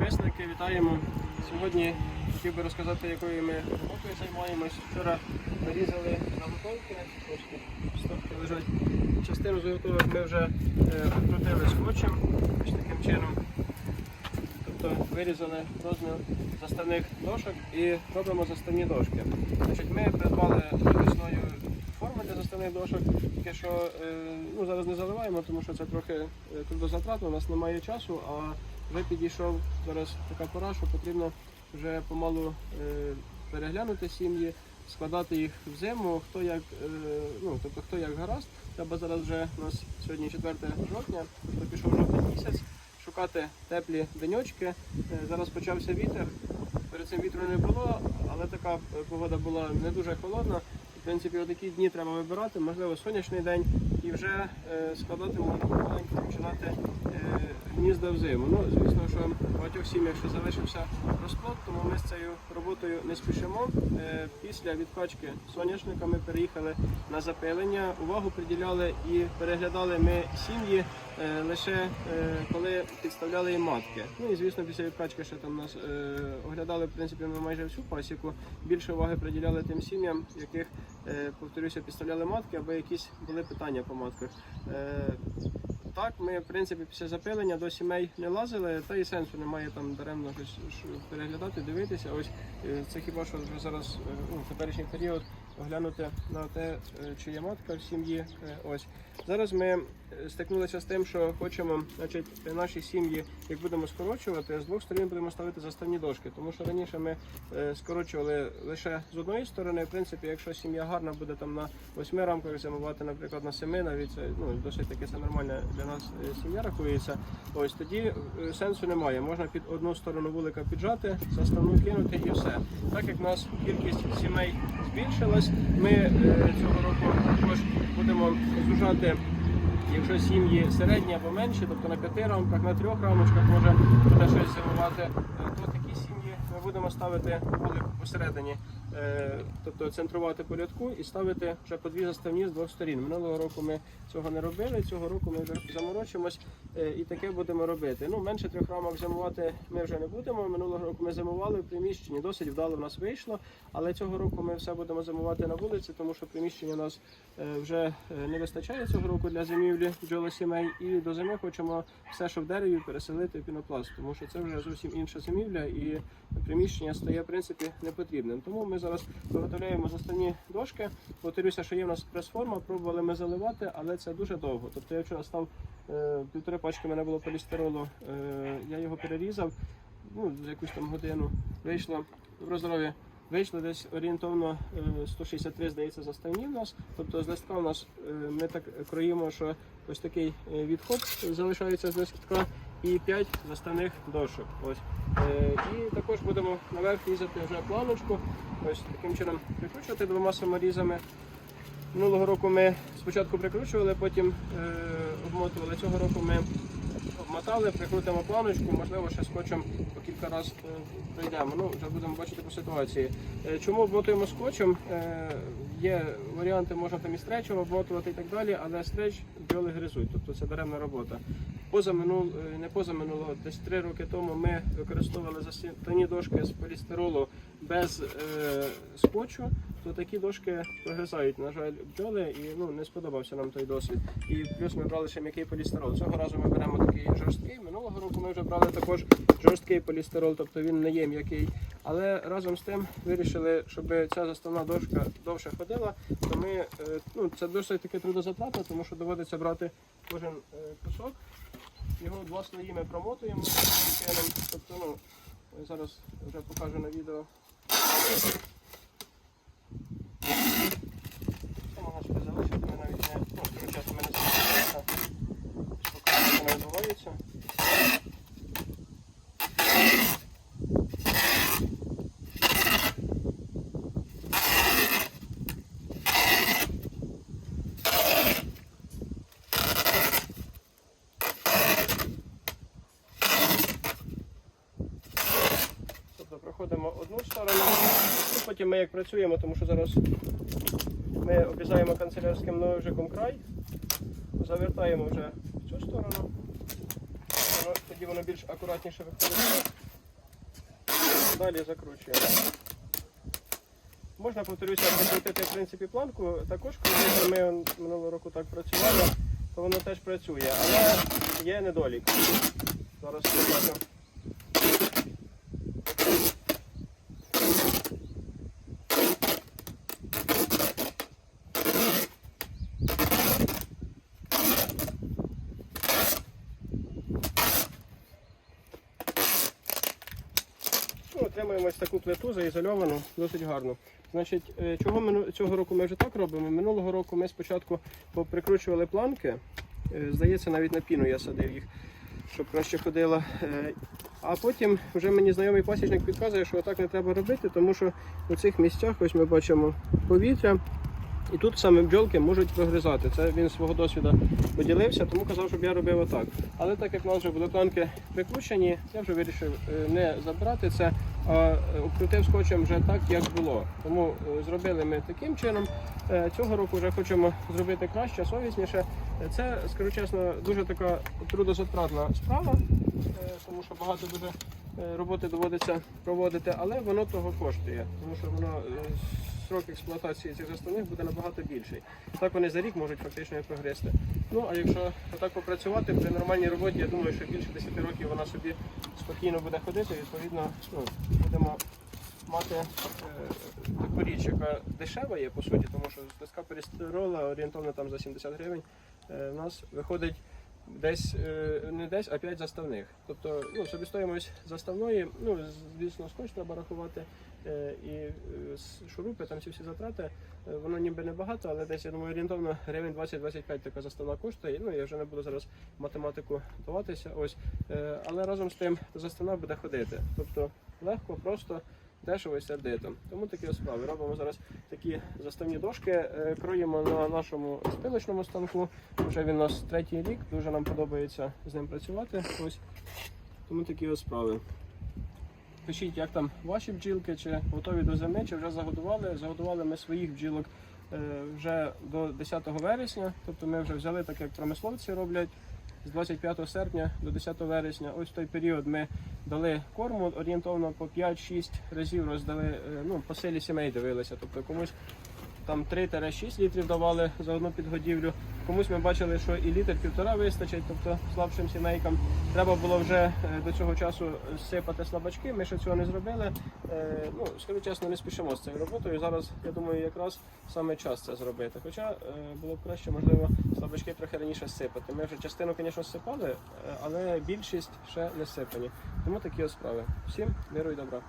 підписники, вітаємо. Сьогодні хотів би розказати, якою ми роботою займаємось. Вчора нарізали заготовки, стопки лежать. Частину заготовок ми вже е, обкрутили скотчем, ось таким чином. Тобто вирізали розмір заставних дошок і робимо заставні дошки. Значить, ми придбали весною форми для заставних дошок, тільки що е, ну, зараз не заливаємо, тому що це трохи е, трудозатратно, у нас немає часу, а вже підійшов зараз така пора, що потрібно вже помалу е, переглянути сім'ї, складати їх в зиму, хто як, е, ну, тобто хто як гаразд. Треба зараз вже у нас сьогодні 4 жовтня, тобто пішов жовтий місяць, шукати теплі деньочки. Е, Зараз почався вітер. Перед цим вітру не було, але така погода була не дуже холодна. В принципі, отакі дні треба вибирати, можливо, сонячний день і вже складати можна помаленьку починати е, гнізда взиму. Ну, звісно, що в багатьох сім'ях ще залишився розплод, тому ми з цією роботою не спішимо. Е, після відкачки соняшника ми переїхали на запилення. Увагу приділяли і переглядали ми сім'ї е, лише е, коли підставляли їм матки. Ну і звісно, після відкачки ще там нас оглядали в принципі ми майже всю пасіку. Більше уваги приділяли тим сім'ям, яких повторюся, підставляли матки, або якісь були питання по матках. Так, ми в принципі після запилення до сімей не лазили, та і сенсу немає там даремно щось переглядати, дивитися. Ось е, це хіба що вже зараз е, ну, теперішній період оглянути на те, е, чи є матка в сім'ї. Е, Ось зараз ми е, стикнулися з тим, що хочемо, значить, наші сім'ї, як будемо скорочувати, з двох сторін будемо ставити заставні дошки, тому що раніше ми скорочували лише з одної сторони. В принципі, якщо сім'я гарна буде там на восьми рамках зимувати, наприклад, на семи, навіть це ну досить таки це нормальна для нас сім'я рахується. Ось тоді сенсу немає. Можна під одну сторону вулика піджати, заставну кинути і все. Так як в нас кількість сімей збільшилась, ми е, цього року також будемо зужати. Якщо сім'ї середні або менші, тобто на п'яти рамках, на трьох рамочках може буде щось зимувати, е, то такі сім'ї ми будемо ставити вулик посередині, тобто центрувати по рядку і ставити вже по дві заставні з двох сторін. Минулого року ми цього не робили, цього року ми заморочимось е, і таке будемо робити. Ну, менше трьох рамок зимувати ми вже не будемо. Минулого року ми зимували в приміщенні, досить вдало в нас вийшло, але цього року ми все будемо зимувати на вулиці, тому що приміщення у нас е, вже е, не вистачає цього року для зимівлі бджолосімей. І до зими хочемо все, що в дереві, переселити в пінопласт, тому що це вже зовсім інша зимівля і приміщення стає в принципі не потрібним. Тому ми зараз виготовляємо заставні дошки. Повторюся, що є в нас прес-форма, пробували ми заливати, але це дуже довго. Тобто я вчора став е, півтори пачки в мене було полістиролу, е, я його перерізав. Ну, за якусь там годину вийшло добро здоров'я. Вийшло десь орієнтовно е, 163, здається, заставні в нас. Тобто з листка у нас е, ми так кроїмо, що ось такий е, відход залишається з листка і 5 заставних дошок. Ось. Е, І також будемо наверх різати вже планочку. Ось таким чином прикручувати двома саморізами. Минулого року ми спочатку прикручували, потім е, обмотували. Цього року ми обмотали, прикрутимо планочку, можливо, ще скотчем по кілька разів е, пройдемо. Ну, вже будемо бачити по ситуації. Е, чому обмотуємо скотчем? Е, є варіанти, можна там і стречем обмотувати і так далі, але стреч бджоли гризуть, тобто це даремна робота. Поза е, не поза минулого, десь три роки тому ми використовували заставні дошки з полістиролу без е, скотчу, то такі дошки прогризають, на жаль, бджоли, і ну не сподобався нам той досвід. І плюс ми брали ще м'який полістирол. Цього разу ми беремо такий жорсткий. Минулого року ми вже брали також жорсткий полістирол, тобто він не є м'який. Але разом з тим вирішили, щоб ця заставна дошка довше ходила, то ми е, ну це досить таки трудозатратно, тому що доводиться брати кожен е, кусок. Його два слої ми промотуємо. Тобто, ну, зараз вже покажу на відео. Це можна собі залишити, ми навіть не ну, дуже часто ми не залишаємося. Покажу, що не відбувається. Тобто одну сторону, і потім ми як працюємо, тому що зараз ми обрізаємо канцелярським ножиком край, завертаємо вже в цю сторону, тоді тоді воно більш акуратніше виходить. Далі закручуємо. Можна, повторюся, прикрутити в принципі планку. Також, коли ми минулого року так працювали, то воно теж працює, але є недолік. Зараз побачимо. Ну, ось таку плиту заізольовану, досить гарно. Значить, е, чого ми цього року ми вже так робимо? Минулого року ми спочатку поприкручували планки, е, здається, навіть на піну я садив їх, щоб краще ходила. Е, А потім вже мені знайомий пасічник підказує, що так не треба робити, тому що у цих місцях ось ми бачимо повітря. І тут саме бджолки можуть прогризати. Це він свого досвіду поділився, тому казав, щоб я робив отак. Але так як в нас вже були планки прикручені, я вже вирішив е, не забрати це, а е, обкрутив скотчем вже так, як було. Тому е, зробили ми таким чином. Цього року вже хочемо зробити краще, совісніше. Це, скажу чесно, дуже така трудозатратна справа, тому що багато дуже роботи доводиться проводити, але воно того коштує, тому що воно срок експлуатації цих заставних буде набагато більший. Так вони за рік можуть фактично і прогрести. Ну а якщо отак попрацювати при нормальній роботі, я думаю, що більше 10 років вона собі спокійно буде ходити. Відповідно, ну, будемо мати е, таку річ, яка дешева є по суті, тому що доска перестерола орієнтовно там за 70 гривень. е, У нас виходить десь е, не десь, а 5 заставних. Тобто ну, собівартість заставної, ну звісно, скотч треба рахувати. е, І е, шурупи, там ці всі затрати, воно ніби небагато, але десь я думаю, орієнтовно гривень 20-25 така заставна коштує. Ну я вже не буду зараз математику даватися. Ось, але разом з тим заставна буде ходити. Тобто легко, просто. Дешево і сердито. Тому такі справи. Робимо зараз такі заставні дошки, е, кроємо на нашому спилочному станку. Вже він у нас третій рік, дуже нам подобається з ним працювати. Ось. Тому такі ось справи. Пишіть, як там ваші бджілки, чи готові до зими, чи вже загодували. Загодували ми своїх бджілок е, вже до 10 вересня. Тобто ми вже взяли, так як промисловці роблять, з 25 серпня до 10 вересня. Ось той період ми дали корму орієнтовно по 5-6 разів роздали, е, ну, по силі сімей дивилися. Тобто комусь там 3-6 літрів давали за одну підгодівлю. Комусь ми бачили, що і літр півтора вистачить, тобто слабшим сімейкам. Треба було вже е, до цього часу сипати слабачки. Ми ще цього не зробили. Е, Ну, скажу чесно, не спішимо з цією роботою. Зараз я думаю, якраз саме час це зробити. Хоча е, було б краще, можливо, слабачки трохи раніше сипати. Ми вже частину, звісно, сипали, але більшість ще не сипані. Тому такі справи. Всім миру і добра.